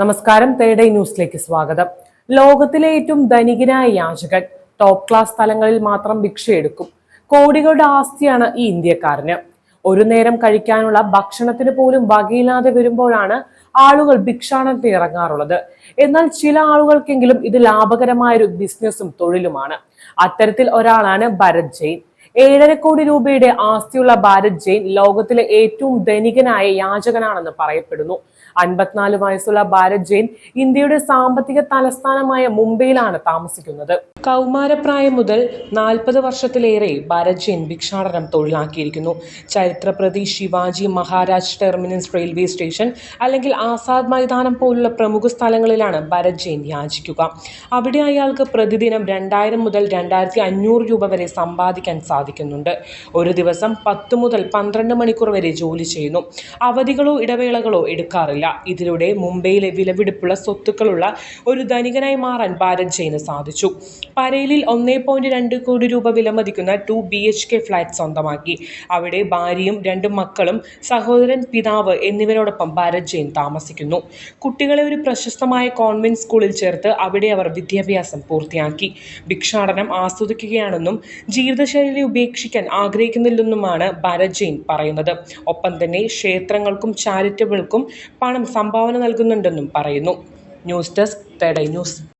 നമസ്കാരം തേടൈ ന്യൂസിലേക്ക് സ്വാഗതം. ലോകത്തിലെ ഏറ്റവും ധനികനായ യാചകൻ ടോപ്പ് ക്ലാസ് സ്ഥലങ്ങളിൽ മാത്രം ഭിക്ഷയെടുക്കും. കോടികളുടെ ആസ്തിയാണ് ഈ ഇന്ത്യക്കാരന്. ഒരു നേരം കഴിക്കാനുള്ള ഭക്ഷണത്തിന് പോലും വകയില്ലാതെ വരുമ്പോഴാണ് ആളുകൾ ഭിക്ഷാടനത്തിന് ഇറങ്ങാറുള്ളത്. എന്നാൽ ചില ആളുകൾക്കെങ്കിലും ഇത് ലാഭകരമായ ഒരു ബിസിനസ്സും തൊഴിലുമാണ്. അത്തരത്തിൽ ഒരാളാണ് ഭരത് ജെയിൻ. ഏഴര കോടി രൂപയുടെ ആസ്തിയുള്ള ഭാരത് ജെയിൻ ലോകത്തിലെ ഏറ്റവും ധനികനായ യാചകനാണെന്ന് പറയപ്പെടുന്നു. അൻപത്തിനാല് വയസ്സുള്ള ഭാരത് ജെയിൻ ഇന്ത്യയുടെ സാമ്പത്തിക തലസ്ഥാനമായ മുംബൈയിലാണ് താമസിക്കുന്നത്. കൗമാരപ്രായം മുതൽ നാൽപ്പത് വർഷത്തിലേറെ ഭാരത് ജെയിൻ ഭിക്ഷാടനം തൊഴിലാക്കിയിരിക്കുന്നു. ചരിത്രപ്രതി Shivaji Maharaj terminus railway station അല്ലെങ്കിൽ ആസാദ് മൈതാനം പോലുള്ള പ്രമുഖ സ്ഥലങ്ങളിലാണ് ഭരത് ജെയിൻ യാചിക്കുക. അവിടെ അയാൾക്ക് പ്രതിദിനം രണ്ടായിരം മുതൽ രണ്ടായിരത്തി അഞ്ഞൂറ് രൂപ വരെ സമ്പാദിക്കാൻ സാധിക്കുന്നുണ്ട് ഒരു ദിവസം പത്ത് മുതൽ പന്ത്രണ്ട് മണിക്കൂർ വരെ ജോലി ചെയ്യുന്നു. അവധികളോ ഇടവേളകളോ എടുക്കാറില്ല. ഇതിലൂടെ മുംബൈയിലെ വിലപിടിപ്പുള്ള സ്വത്തുക്കളുള്ള ഒരു ധനികനായി മാറാൻ ഭാരത് ജെയിന് സാധിച്ചു. പരേലിൽ ഒന്നേ പോയിന്റ് രണ്ട് കോടി രൂപ വിലമതിക്കുന്ന two B H K flat സ്വന്തമാക്കി. അവിടെ ഭാര്യയും രണ്ട് മക്കളും സഹോദരൻ പിതാവ് എന്നിവരോടൊപ്പം ഭാരത് ജെയിൻ താമസിക്കുന്നു. കുട്ടികളെ ഒരു പ്രശസ്തമായ കോൺവെന്റ് സ്കൂളിൽ ചേർത്ത് അവിടെ അവർ വിദ്യാഭ്യാസം പൂർത്തിയാക്കി. ഭിക്ഷാടനം ആസ്വദിക്കുകയാണെന്നും ജീവിതശൈലി ഉപേക്ഷിക്കാൻ ആഗ്രഹിക്കുന്നില്ലെന്നുമാണ് ഭാരത് പറയുന്നത്. ഒപ്പം തന്നെ ക്ഷേത്രങ്ങൾക്കും ചാരിറ്റബിൾക്കും പണം സംഭാവന നൽകുന്നുണ്ടെന്നും പറയുന്നു. ന്യൂസ് ഡെസ്ക് തേടൈ ന്യൂസ്.